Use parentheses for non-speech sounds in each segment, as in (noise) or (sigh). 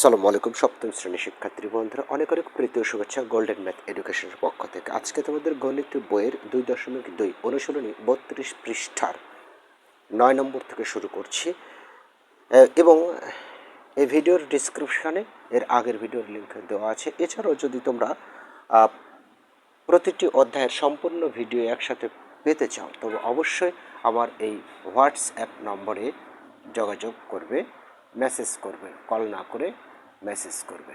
সালামু আলাইকুম, সপ্তম শ্রেণির শিক্ষার্থী বন্ধুরা। অনেক অনেক প্রীতীয় শুভেচ্ছা গোল্ডেন ম্যাথ এডুকেশনের পক্ষ থেকে। আজকে তোমাদের গণিত বইয়ের দুই দশমিক দুই অনুশীলনী বত্রিশ পৃষ্ঠার নয় নম্বর থেকে শুরু করছি। এবং এই ভিডিওর ডিসক্রিপশানে এর আগের ভিডিওর লিঙ্ক দেওয়া আছে। এছাড়াও যদি তোমরা প্রতিটি অধ্যায়ের সম্পূর্ণ ভিডিও একসাথে পেতে চাও, তবে অবশ্যই আমার এই হোয়াটসঅ্যাপ নম্বরে যোগাযোগ করবে। মেসেজ করবে কল না করে মেসেজ করবে।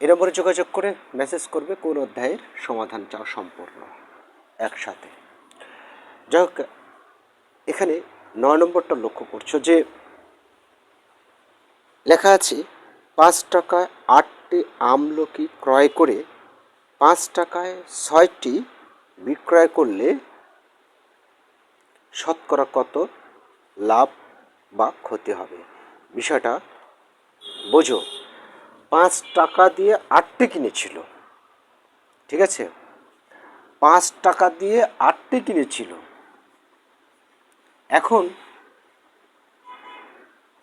এই নম্বরে যোগাযোগ করে মেসেজ করবে কোন অধ্যায়ের সমাধান চাও সম্পূর্ণ একসাথে। যাই হোক, এখানে নয় নম্বরটা লক্ষ্য করছ যে লেখা আছে, পাঁচ টাকায় আটটি আমলকি ক্রয় করে, পাঁচ টাকায় ছয়টি বিক্রয় করলে শতকরা কত লাভ বা ক্ষতি হবে? বিষয়টা বোঝো। পাঁচ টাকা দিয়ে আটটি কিনেছিল। ঠিক আছে? পাঁচ টাকা দিয়ে আটটি কিনেছিল। এখন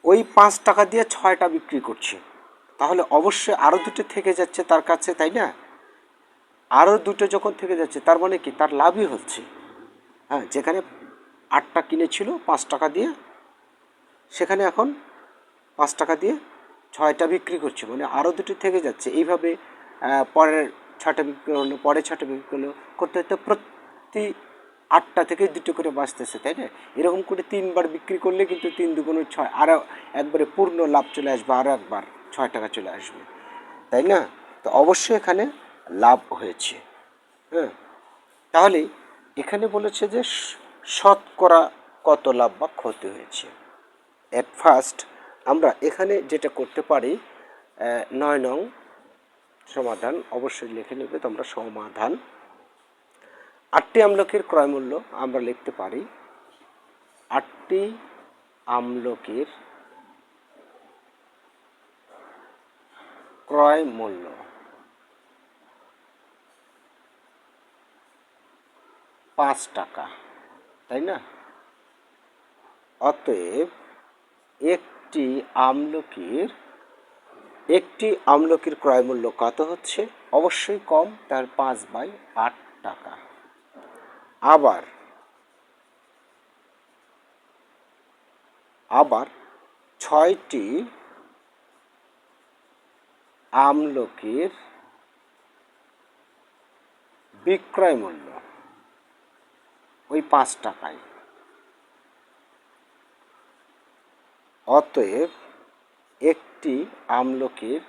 ওই পাঁচ টাকা দিয়ে ছয়টা বিক্রি করছে। তাহলে অবশ্যই আরও দুটো থেকে যাচ্ছে তার কাছে, তাই না? আরও দুটো যখন থেকে যাচ্ছে, তার মানে কি? তার লাভই হচ্ছে। হ্যাঁ যেখানে আটটা কিনেছিল, পাঁচ টাকা দিয়ে। সেখানে এখন পাঁচ টাকা দিয়ে ছয়টা বিক্রি করছে। মানে আরও দুটো থেকে যাচ্ছে। এইভাবে পরের ছটা বিক্রি হলো পরে ছটা বিক্রি হলো, করতে করতে প্রতি আটটা থেকে দুটো করে বাঁচতেছে, তাই না? এরকম করে তিনবার বিক্রি করলে কিন্তু তিন দুগুণ ছয় আরও একবারে পূর্ণ লাভ চলে আসবে আরও একবার ছয় টাকা চলে আসবে, তাই না? তো অবশ্যই এখানে লাভ হয়েছে হ্যাঁ? তাহলে এখানে বলেছে যে শতকরা কত লাভ বা ক্ষতি হয়েছে? অ্যাট ফার্স্ট আমরা এখানে যেটা করতে পারি নয় নং সমাধান অবশ্যই লিখে নেবে তোমরা সমাধান। আটটি আমলকের ক্রয় মূল্য আমরা লিখতে পারি। আটটি আমলকের ক্রয় মূল্য পাঁচ টাকা। তাই না? অতএব একটি আমলকির একটি আমলকির ক্রয় মূল্য কত হচ্ছে? অবশ্যই কম, তার পাঁচ বাই আট টাকা। আবার আবার ছয়টি আমলকির বিক্রয় মূল্য। ওই পাঁচ টাকায় অতএব একটি আমলকির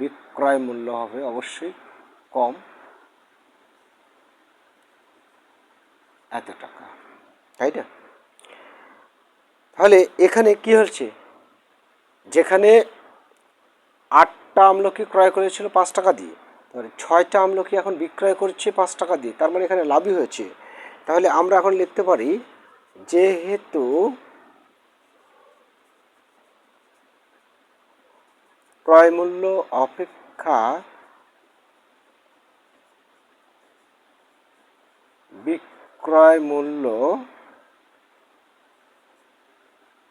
বিক্রয় মূল্য হবে অবশ্যই কম এত টাকা, তাই না? তাহলে এখানে কি হচ্ছে? যেখানে আটটা আমলকি ক্রয় করেছিল পাঁচ টাকা দিয়ে, তাহলে ছয়টা আমলকি এখন বিক্রয় করছে পাঁচ টাকা দিয়ে, তার মানে এখানে লাভই হয়েছে। তাহলে আমরা এখন লিখতে পারি, যেহেতু ক্রয় মূল্য অপেক্ষা বিক্রয় মূল্য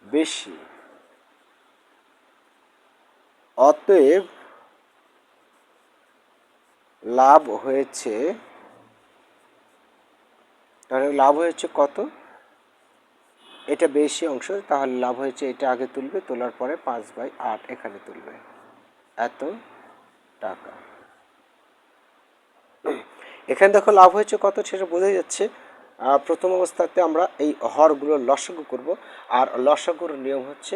বেশি, অতএব লাভ হয়েছে তাহলে লাভ হয়েছে কত? এটা বেশি অংশ, তাহলে লাভ হয়েছে এটা আগে তুলবে, তোলার পরে পাঁচ বাই আট এখানে তুলবে। এত টাকা। এখানে দেখো লাভ হয়েছে কত, সেটা বোঝা যাচ্ছে। প্রথম অবস্থাতে আমরা এই হরগুলোর লসগু করব, আর লসগুর নিয়ম হচ্ছে,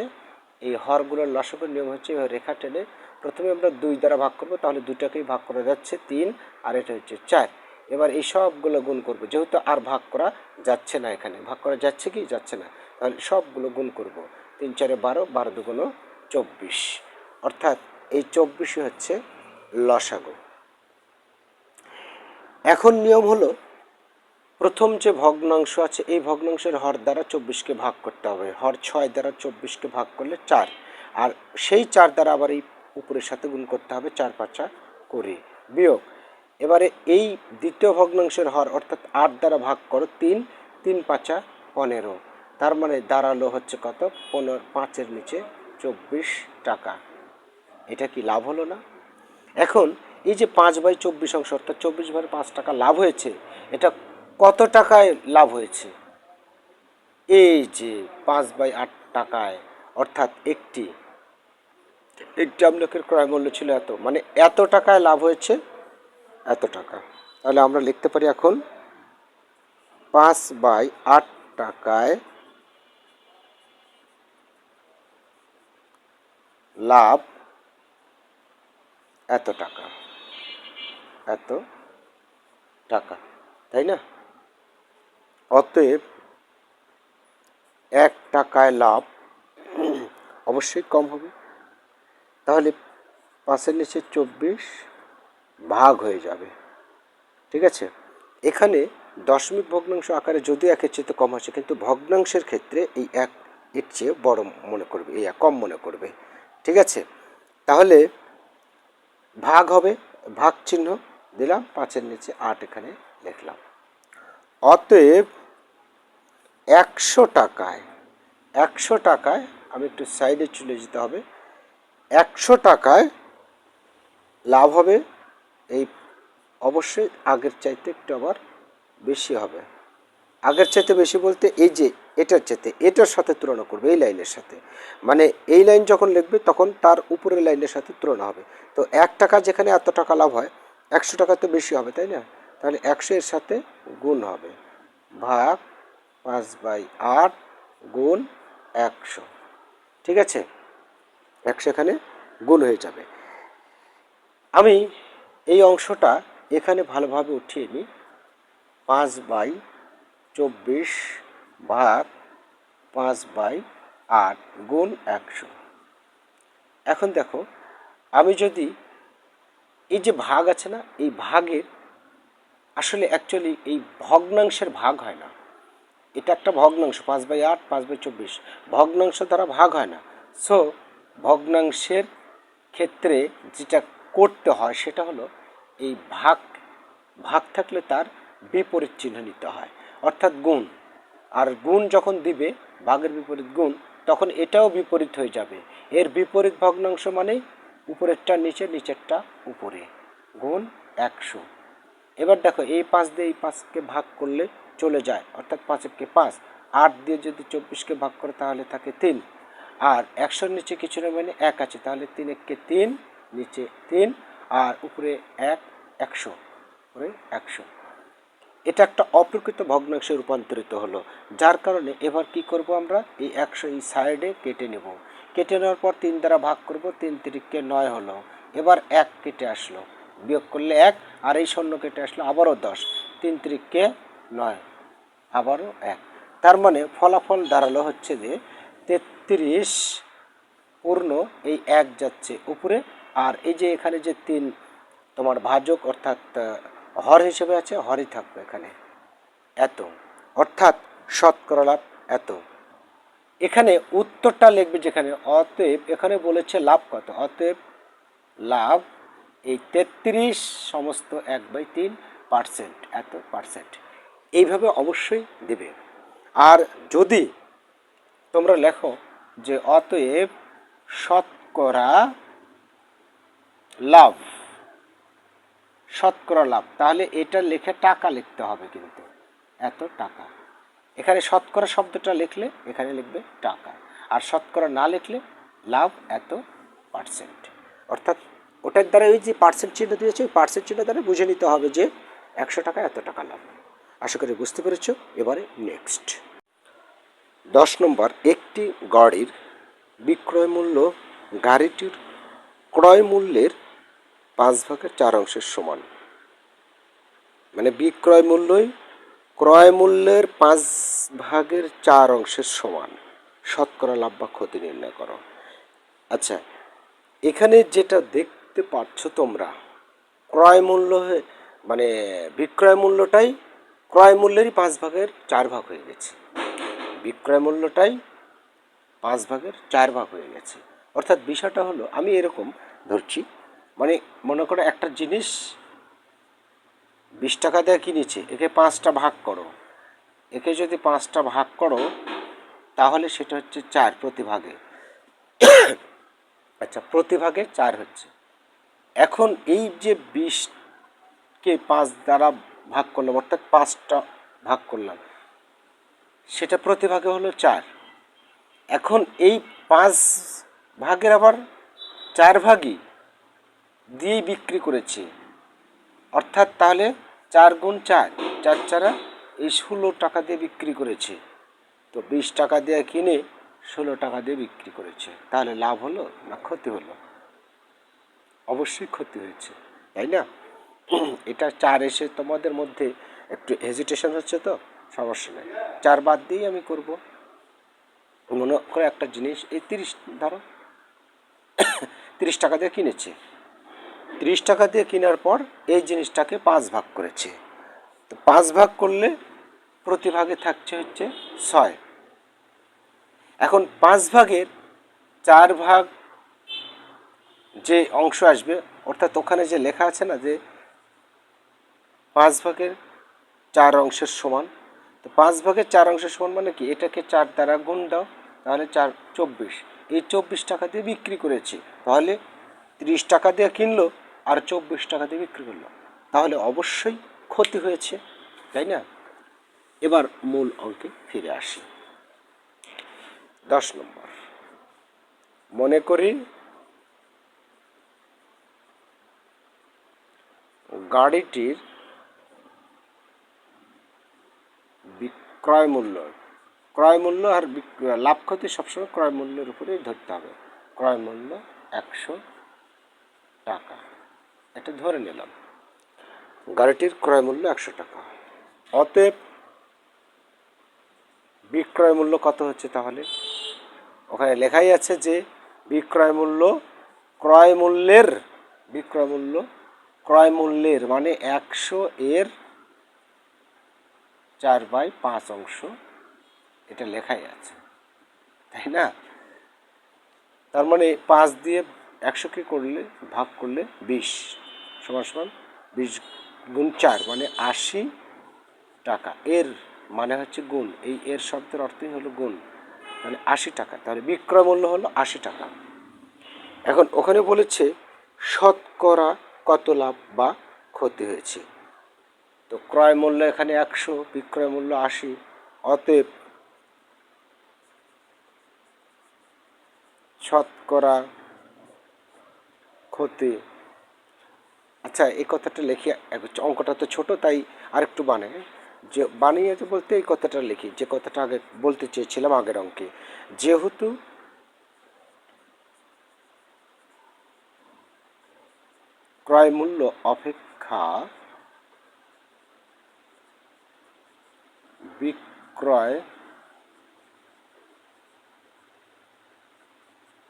এই হরগুলোর লসগুর নিয়ম হচ্ছে রেখা টেনে প্রথমে আমরা দুই দ্বারা ভাগ করব, তাহলে দুটাকেই ভাগ করা যাচ্ছে তিন, আর এটা হচ্ছে চার। এবার এই সবগুলো গুণ করব। যেহেতু আর ভাগ করা যাচ্ছে না এখানে, ভাগ করা যাচ্ছে কি? যাচ্ছে না। তাহলে সবগুলো গুণ করব। তিন, চারে বারো বারো দুগুণ চব্বিশ। অর্থাৎ এই চব্বিশই হচ্ছে লসাগু। এখন নিয়ম হলো, প্রথম যে ভগ্নাংশ আছে, এই ভগ্নাংশের হর দ্বারা চব্বিশকে ভাগ করতে হবে। হর ছয় দ্বারা চব্বিশকে ভাগ করলে চার। আর সেই চার দ্বারা আবার এই উপরের সাথে গুণ করতে হবে, চার পাঁচা কুড়ি। বিয়োগ। এবারে এই দ্বিতীয় ভগ্নাংশের হর অর্থাৎ আট দ্বারা ভাগ করো, তিন তিন পাঁচা পনেরো। তার মানে দাঁড়াল হচ্ছে কত? পনেরো, পাঁচের নিচে চব্বিশ টাকা। এটা কি লাভ হলো না? এখন এই যে পাঁচ বাই চব্বিশ অংশ, অর্থাৎ চব্বিশ বাই পাঁচ টাকা লাভ হয়েছে, এটা কত টাকায় লাভ হয়েছে? এই যে পাঁচ বাই আট টাকায়, অর্থাৎ একটি। একটি আমলকের ক্রয় মূল্য ছিল এত। মানে এত টাকায় লাভ হয়েছে? এত টাকা। তাহলে আমরা লিখতে পারি এখন পাঁচ বাই আট টাকায় লাভ এত টাকা। এত টাকা, তাই না? অতএব এক টাকায় লাভ অবশ্যই কম হবে। তাহলে পাঁচের নিচে চব্বিশ ভাগ হয়ে যাবে। ঠিক আছে? এখানে দশমিক ভগ্নাংশ আকারে যদি একের চেয়ে কম হচ্ছে, কিন্তু ভগ্নাংশের ক্ষেত্রে এই এক এর চেয়ে বড় মনে করবে, এই এক কম মনে করবে। ঠিক আছে? তাহলে ভাগ হবে, ভাগ চিহ্ন দিলাম, পাঁচের নিচে আট এখানে লিখলাম। অতএব একশো টাকায় একশো টাকায় আমি একটু সাইডে চলে যেতে হবে। একশো টাকায় লাভ হবে এই অবশ্যই আগের চাইতে একটু আবার বেশি হবে। আগের চাইতে বেশি বলতে এই যে এটার চাইতে, এটার সাথে তুলনা করবে, এই লাইনের সাথে। মানে এই লাইন যখন লিখবে তখন তার উপরের লাইনের সাথে তুলনা হবে। তো এক টাকা যেখানে এত টাকা লাভ হয়, একশো টাকা তো বেশি হবে, তাই না? তাহলে একশো এর সাথে গুণ হবে। ভাগ পাঁচ বাই আট গুণ একশো। ঠিক আছে? একশো এখানে গুণ হয়ে যাবে। আমি এই অংশটা এখানে ভালোভাবে উঠিয়ে নিই। পাঁচ বাই চব্বিশ ভাগ পাঁচ বাই আট গুণ একশো। এখন দেখো, আমি যদি এই যে ভাগ আছে না, এই ভাগের আসলে অ্যাকচুয়ালি এই ভগ্নাংশের ভাগ হয় না। এটা একটা ভগ্নাংশ, পাঁচ বাই আট, পাঁচ বাই চব্বিশ। ভগ্নাংশ দ্বারা ভাগ হয় না। সো ভগ্নাংশের ক্ষেত্রে যেটা করতে হয়, সেটা হলো এই ভাগ ভাগ থাকলে তার বিপরীত চিহ্ন নিতে হয়। অর্থাৎ গুণ। আর গুণ যখন দিবে, ভাগের বিপরীত গুণ, তখন এটাও বিপরীত হয়ে যাবে। এর বিপরীত ভগ্নাংশ মানে উপরেরটা নিচে, নিচেরটা উপরে। গুণ একশো। এবার দেখো, এই পাঁচ দিয়ে এই পাঁচকে ভাগ করলে চলে যায়। অর্থাৎ পাঁচকে পাঁচ। আট দিয়ে যদি চব্বিশকে ভাগ করে, তাহলে থাকে তিন। আর একশোর নিচে কিছু না মানে এক আছে, তাহলে তিন এককে তিন নিচে তিন আর উপরে এক, একশো। উপরে একশো। এটা একটা অপ্রকৃত ভগ্নাংশে রূপান্তরিত হলো, যার কারণে এবার কি করব আমরা? এই একশো এই সাইডে কেটে নেব। কেটে নেওয়ার পর তিন দ্বারা ভাগ করব, তিন তিরিককে নয় হলো। এবার এক কেটে আসলো। বিয়োগ করলে এক, আর এই শূন্য কেটে আসলো আবারও দশ। তিন তিরিককে নয়, আবারও এক। তার মানে ফলাফল দাঁড়াল হচ্ছে যে তেত্রিশ পূর্ণ এই এক যাচ্ছে। উপরে আর এই যে এখানে যে তিন তোমার ভাজক অর্থাৎ হর হিসেবে আছে, হরই থাকবে এখানে। এত। অর্থাৎ শতকরা লাভ এত। এখানে উত্তরটা লিখবে যেখানে অতএব, এখানে বলেছে লাভ কত? অতএব লাভ এই তেত্রিশ সমস্ত এক বাই তিন পার্সেন্ট, এত পার্সেন্ট। এইভাবে অবশ্যই দেবে। আর যদি তোমরা লেখো যে অতএব শতকরা লাভ, শতকরা লাভ। তাহলে এটা লেখে টাকা লিখতে হবে কিন্তু। এত টাকা। এখানে শতকরা শব্দটা লিখলে, এখানে লিখবে টাকা। আর শতকরা না লিখলে লাভ এত পার্সেন্ট অর্থাৎ ওটার দ্বারা ওই যে পার্সেন্ট চিহ্ন দিয়েছে, ওই পার্সেন্ট চিহ্ন দ্বারা বুঝে নিতে হবে যে একশো টাকা এত টাকা লাভ। আশা করি বুঝতে পেরেছ। এবারে নেক্সট দশ নম্বর, একটি গাড়ির বিক্রয় মূল্য গাড়িটির ক্রয় মূল্যের পাঁচ ভাগের চার অংশের সমান। মানে বিক্রয় মূল্যই ক্রয় মূল্যের পাঁচ ভাগের চার অংশের সমান। শতকরা লাভ বা ক্ষতি নির্ণয় করো। আচ্ছা এখানে যেটা দেখতে পাচ্ছ তোমরা, ক্রয় মূল্য মানে বিক্রয় মূল্যটাই ক্রয় মূল্যেরই পাঁচ ভাগের চার ভাগ হয়ে গেছে। বিক্রয় মূল্যটাই পাঁচ ভাগের চার ভাগ হয়ে গেছে। অর্থাৎ বিষয়টা হলো, আমি এরকম ধরছি মানে মনে করো একটা জিনিস বিশ টাকা দিয়ে কিনেছে, একে পাঁচটা ভাগ করো। একে যদি পাঁচটা ভাগ করো, তাহলে সেটা হচ্ছে চার প্রতিভাগে। (coughs) আচ্ছা প্রতিভাগে চার হচ্ছে। এখন এই যে বিশকে পাঁচ দ্বারা ভাগ করলাম, অর্থাৎ পাঁচটা ভাগ করলাম, সেটা প্রতিভাগে হলো চার। এখন এই পাঁচ ভাগের আবার চার ভাগই দিয়েই বিক্রি করেছে। অর্থাৎ তাহলে চার গুণ চার চার চারা এই ষোলো টাকা দিয়ে বিক্রি করেছে। তো বিশ টাকা দিয়ে কিনে ষোলো টাকা দিয়ে বিক্রি করেছে। তাহলে লাভ হলো না ক্ষতি হলো? অবশ্যই ক্ষতি হয়েছে, তাই না? এটা চার এসে তোমাদের মধ্যে একটু হেজিটেশন হচ্ছে তো, সমস্যা নেই। চার বাদ দিয়েই আমি করব। মনে করে একটা জিনিস, এই তিরিশ, ধরো, তিরিশ টাকা দিয়ে কিনেছে। তিরিশ টাকা দিয়ে কেনার পর এই জিনিসটাকে পাঁচ ভাগ করেছে। তো পাঁচ ভাগ করলে প্রতি ভাগে থাকছে হচ্ছে ছয়। এখন পাঁচ ভাগের চার ভাগ যে অংশ আসবে, অর্থাৎ ওখানে যে লেখা আছে না যে পাঁচ ভাগের চার অংশের সমান, তো পাঁচ ভাগের চার অংশের সমান মানে কি? এটাকে চার দ্বারা গুণ দাও, তাহলে চার, চব্বিশ। এই চব্বিশ টাকা দিয়ে বিক্রি করেছি। তাহলে তিরিশ টাকা দিয়ে কিনলো আর চব্বিশ টাকা দিয়ে বিক্রি করল। তাহলে অবশ্যই ক্ষতি হয়েছে, তাই না? এবার মূল অঙ্কে ফিরে আসি। দশ নম্বর। মনে করি গাড়িটির বিক্রয় মূল্য, ক্রয় মূল্য আর লাভ ক্ষতি সবসময় ক্রয় মূল্যের উপরেই ধরতে হবে। ক্রয় মূল্য একশো টাকা। এটা ধরে নিলাম। গাড়িটির ক্রয় মূল্য একশো টাকা। অতএব বিক্রয় মূল্য কত হচ্ছে তাহলে? ওখানে লেখাই আছে যে বিক্রয় মূল্য ক্রয় মূল্যের, বিক্রয় মূল্য ক্রয় মূল্যের মানে একশো এর চার বাই পাঁচ অংশ। এটা লেখাই আছে। তাই না? তার মানে পাঁচ দিয়ে একশোকে করলে, ভাগ করলে বিশ। সমান সমান বিশ গুণ চার মানে আশি টাকা। এর মানে হচ্ছে গুণ। এই এর শব্দের অর্থই হলো গুণ মানে আশি টাকা। তাহলে বিক্রয় মূল্য হলো আশি টাকা। এখন ওখানে বলেছে, শতকরা কত লাভ বা ক্ষতি হয়েছে? তো ক্রয় মূল্য এখানে একশো, বিক্রয় মূল্য আশি। অতএব শতকরা ক্ষতি আচ্ছা এই কথাটা লিখি, অঙ্কটা তো ছোট, তাই আরেকটু বানে যে বানিয়েছে বলতে এই কথাটা লিখি, যে কথাটা আগে বলতে চেয়েছিলাম আগের অঙ্কে। যেহেতু ক্রয় মূল্য অপেক্ষা বিক্রয়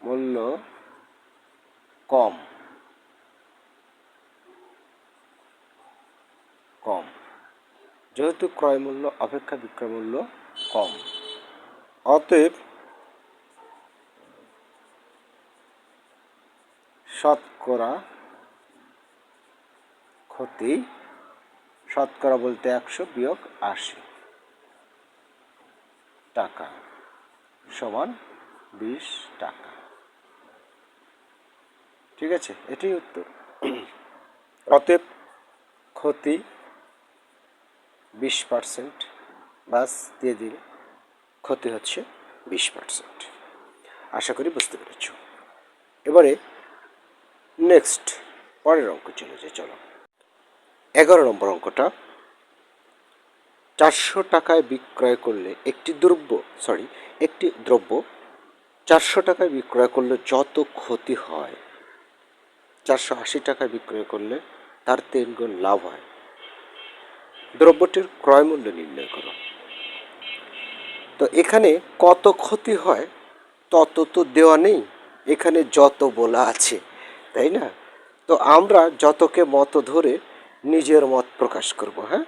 মূল্য কম। কম। যেহেতু ক্রয় মূল্য, অপেক্ষা বিক্রয় মূল্য কম। অতএব শতকরা ক্ষতি, শতকরা বলতে একশো বিয়োগ আশি টাকা সমান বিশ টাকা। ঠিক আছে? এটাই উত্তর। অতএব ক্ষতি বিশ পার্সেন্ট বাস দিয়ে দিলে ক্ষতি হচ্ছে বিশ পার্সেন্ট। আশা করি বুঝতে পেরেছ। এবারে নেক্সট, পরের অঙ্ক চলে যায় চলো। এগারো নম্বর অঙ্কটা। চারশো টাকায় বিক্রয় করলে একটি দ্রব্য সরি একটি দ্রব্য চারশো টাকায় বিক্রয় করলে যত ক্ষতি হয়, চারশো আশি টাকায় বিক্রয় করলে তার তিন গুণ লাভ হয়। দ্রব্যটির ক্রয় মূল্য নির্ণয় করো। তো এখানে কত ক্ষতি হয়, তত তো দেওয়া নেই, এখানে যত বলা আছে, তাই না? তো আমরা যতকে মত ধরে নিজের মত প্রকাশ করব হ্যাঁ?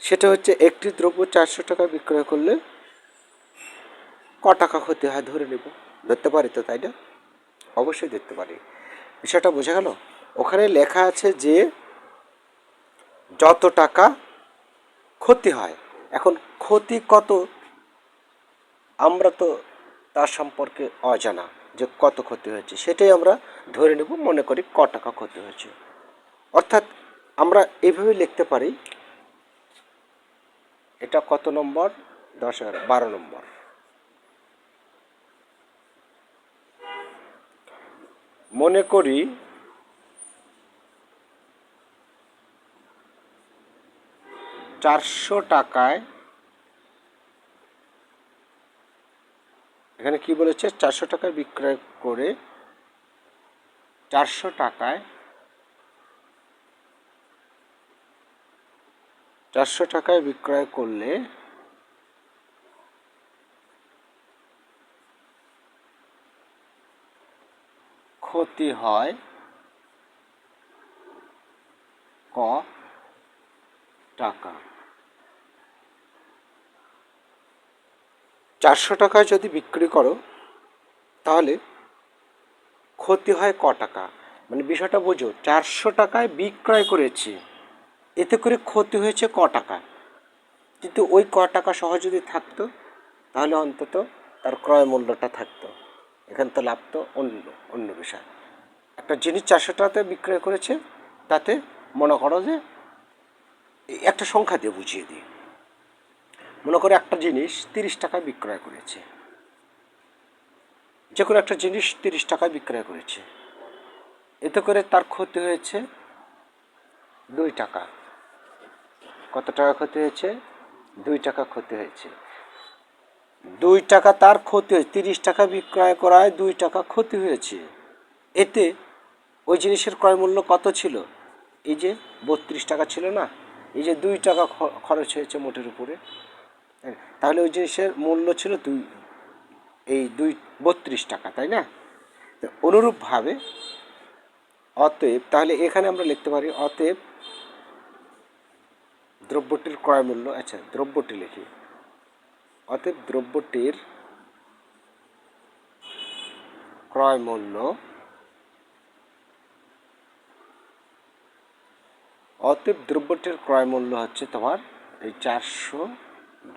সেটা হচ্ছে একটি দ্রব্য চারশো টাকা বিক্রয় করলে ক টাকা ক্ষতি হয় ধরে নেব। ধরতে পারি তো, তাই না? অবশ্যই দেখতে পারি। বিষয়টা বোঝা গেল? ওখানে লেখা আছে যে যত টাকা ক্ষতি হয়, এখন ক্ষতি কত, আমরা তো তার সম্পর্কে অজানা যে কত ক্ষতি হয়েছে, সেটাই আমরা ধরে নেব, মনে করি ক টাকা ক্ষতি হয়েছে। অর্থাৎ আমরা এইভাবে লিখতে পারি, এটা কত নম্বর? দশ এগারো বারো নম্বর। মনে করি চারশো টাকায়, এখানে কি বলেছে? চারশো টাকায় বিক্রয় করে চারশো টাকায় চারশো টাকায় বিক্রয় করলে ক্ষতি হয় ক টাকা। চারশো টাকায় যদি বিক্রি করো, তাহলে ক্ষতি হয় ক টাকা? মানে বিষয়টা বোঝো, চারশো টাকায় বিক্রয় করেছি, এতে করে ক্ষতি হয়েছে ক টাকা? কিন্তু ওই ক টাকা সহ যদি থাকতো, তাহলে অন্তত তার ক্রয় মূল্যটা থাকতো। এখানে তো লাভ তো অন্য অন্য বিষয়। একটা জিনিস চারশো টাকাতে বিক্রয় করেছে, তাতে মনে করো যে একটা সংখ্যা দিয়ে বুঝিয়ে দিই। মনে করো একটা জিনিস তিরিশ টাকায় বিক্রয় করেছে। যে কোনো একটা জিনিস তিরিশ টাকায় বিক্রয় করেছে। এতে করে তার ক্ষতি হয়েছে দুই টাকা। কত টাকা ক্ষতি হয়েছে? দুই টাকা ক্ষতি হয়েছে। দুই টাকা তার ক্ষতি হয়েছে। তিরিশ টাকা বিক্রয় করায় দুই টাকা ক্ষতি হয়েছে। এতে ওই জিনিসের ক্রয় মূল্য কত ছিল? এই যে বত্রিশ টাকা ছিল না? এই যে দুই টাকা খরচ হয়েছে মোটের উপরে হ্যাঁ, তাহলে ওই জিনিসের মূল্য ছিল দুই এই দুই বত্রিশ টাকা তাই না? অনুরূপভাবে অতএব তাহলে এখানে আমরা লিখতে পারি অতএব দ্রব্যটির ক্রয় মূল্য আচ্ছা দ্রব্যটি লিখি। অতএব দ্রব্যটির ক্রয় মূল্য অতএব দ্রব্যটির ক্রয় মূল্য হচ্ছে তোমার এই চারশো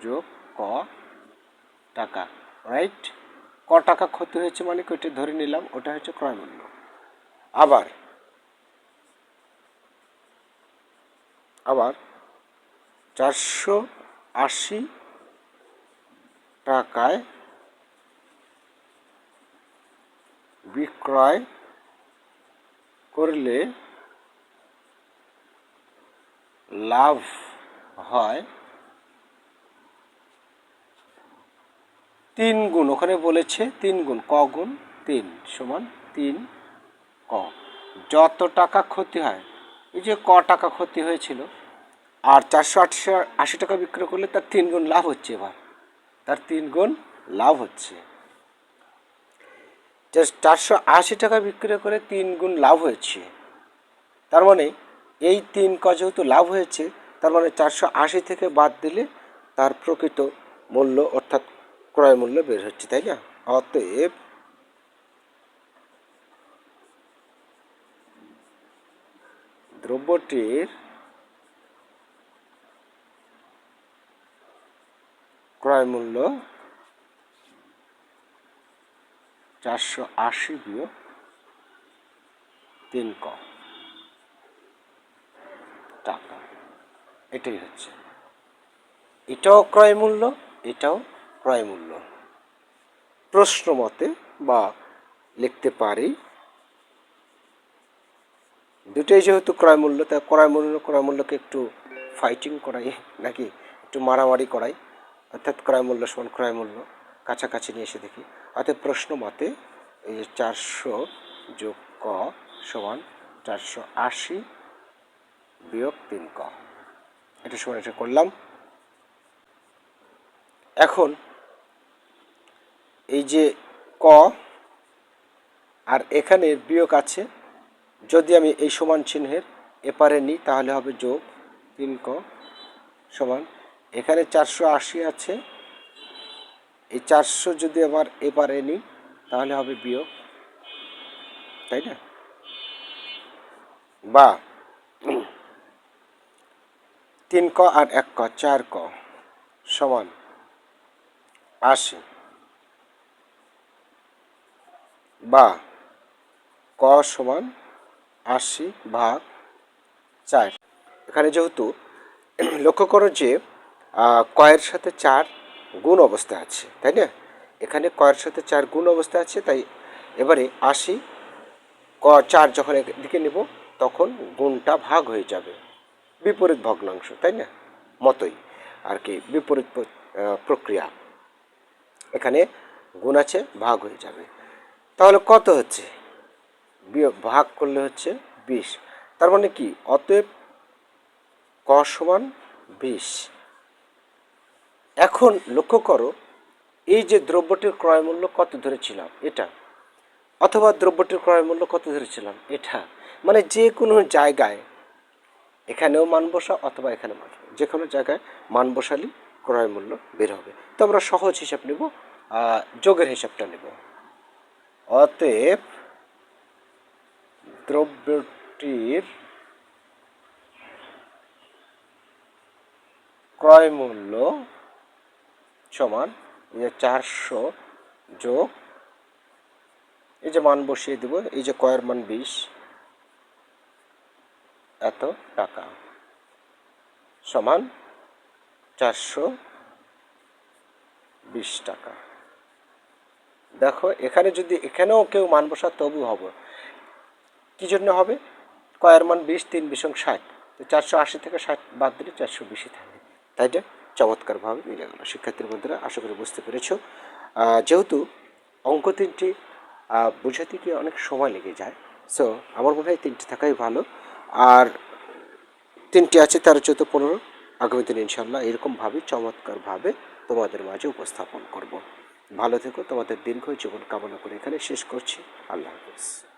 যোগ ক টাকা রাইট ক টাকা ক্ষতি হয়েছে মানে ওইটা ধরে নিলাম, ওটা হচ্ছে ক্রয় মূল্য। আবার আবার চারশো আশি টাকায় বিক্রয় করলে লাভ হয় তিন গুণ, ওখানে বলেছে তিন গুণ, ক গুণ, তিন সমান তিন ক। যত টাকা ক্ষতি হয়, এই যে ক টাকা ক্ষতি হয়েছিল, আর চারশো আটশো আশি টাকা বিক্রয় করলে তার তিন গুণ লাভ হচ্ছে এবার। তার তিন গুণ লাভ হচ্ছে। চারশো আশি টাকা বিক্রয় করে তিন গুণ লাভ হয়েছে। তার মানে এই তিন ক যেহেতু লাভ হয়েছে, তার মানে চারশো আশি থেকে বাদ দিলে তার প্রকৃত মূল্য অর্থাৎ ক্রয় মূল্য বের হচ্ছে, তাই না? অতএব দ্রব্যটির ক্রয় মূল্য চারশো আশি বিয়োগ তিন ক। টাকা এটাই হচ্ছে। এটাও ক্রয় মূল্য, এটাও ক্রয় মূল্য। প্রশ্ন মতে বা লিখতে পারি, দুটোই যেহেতু ক্রয় মূল্য, তা ক্রয় মূল্য, ক্রয় মূল্যকে একটু ফাইটিং করাই, নাকি একটু মারামারি করাই, অর্থাৎ ক্রয় মূল্য সমান ক্রয় মূল্য, কাছাকাছি নিয়ে এসে দেখি। অর্থাৎ প্রশ্ন মতে এই চারশো যোগ ক সমান চারশো আশি বিয়োগ তিন ক। এটা সমান এটা করলাম। এখন এই যে ক আর এখানে বিয়োগ আছে, যদি আমি এই সমান চিহ্নের এপারে নিই, তাহলে হবে যোগ তিন ক সমান। এখানে চারশো আশি আছে। এই চারশো যদি আবার এপারে নিই, তাহলে হবে বিয়োগ। তাই না? বা তিন ক আর এক ক, চার ক, সমান আশি। বা ক সমান আশি ভাগ চার। এখানে যেহেতু লক্ষ্য করো যে কয়ের সাথে চার গুণ অবস্থা আছে, তাই না? এখানে কয়ের সাথে চার গুণ অবস্থা আছে, তাই এবারে আশি ক চার যখন দিকে নেব, তখন গুণটা ভাগ হয়ে যাবে। বিপরীত ভগ্নাংশ, তাই না? মতোই আর কি, বিপরীত প্রক্রিয়া। এখানে গুণ আছে, ভাগ হয়ে যাবে। তাহলে কত হচ্ছে? ভাগ করলে হচ্ছে বিশ। তার মানে কি? অতএব ক সমান বিশ। এখন লক্ষ্য করো, এই যে দ্রব্যটির ক্রয় মূল্য কত ধরেছিলাম? এটা। অথবা দ্রব্যটির ক্রয় মূল্য কত ধরেছিলাম? এটা। মানে যে কোনো জায়গায় এখানেও মান বসা অথবা এখানে মান যে কোনো জায়গায় মান বসালেই ক্রয় মূল্য বের হবে। তো আমরা সহজ হিসাব নেব যোগের হিসাবটা নেব। অতএব দ্রব্যটির ক্রয় মূল্য সমান এই যে চারশো যোগ, এই যে মান বসিয়ে দেব, এই যে কয়ের মান বিশ। এত টাকা। সমান চারশো বিশ টাকা। দেখো, এখানে যদি এখানেও কেউ মান বসা তবু হবে, কী জন্য হবে? কয়ের মান বিশ, তিন বিশং ষাট। চারশো আশি থেকে ষাট বাদ দিলে চারশো বিশই থাকে। তাই না চমৎকারভাবে মিলে গেল। শিক্ষার্থীর বন্ধুরা, আশা করি বুঝতে পেরেছ। যেহেতু অঙ্ক তিনটি বোঝাতে গিয়ে অনেক সময় লেগে যায় সো আমার মনে হয় তিনটি থাকাই ভালো। আর তিনটি আছে, তেরো, চোদ্দ, পনেরো। আগামী দিন ইনশাল্লাহ এরকমভাবে, চমৎকারভাবে তোমাদের মাঝে উপস্থাপন করব। ভালো থেকো, তোমাদের দীর্ঘ জীবন কামনা করে এখানে শেষ করছি। আল্লাহ হাফিজ।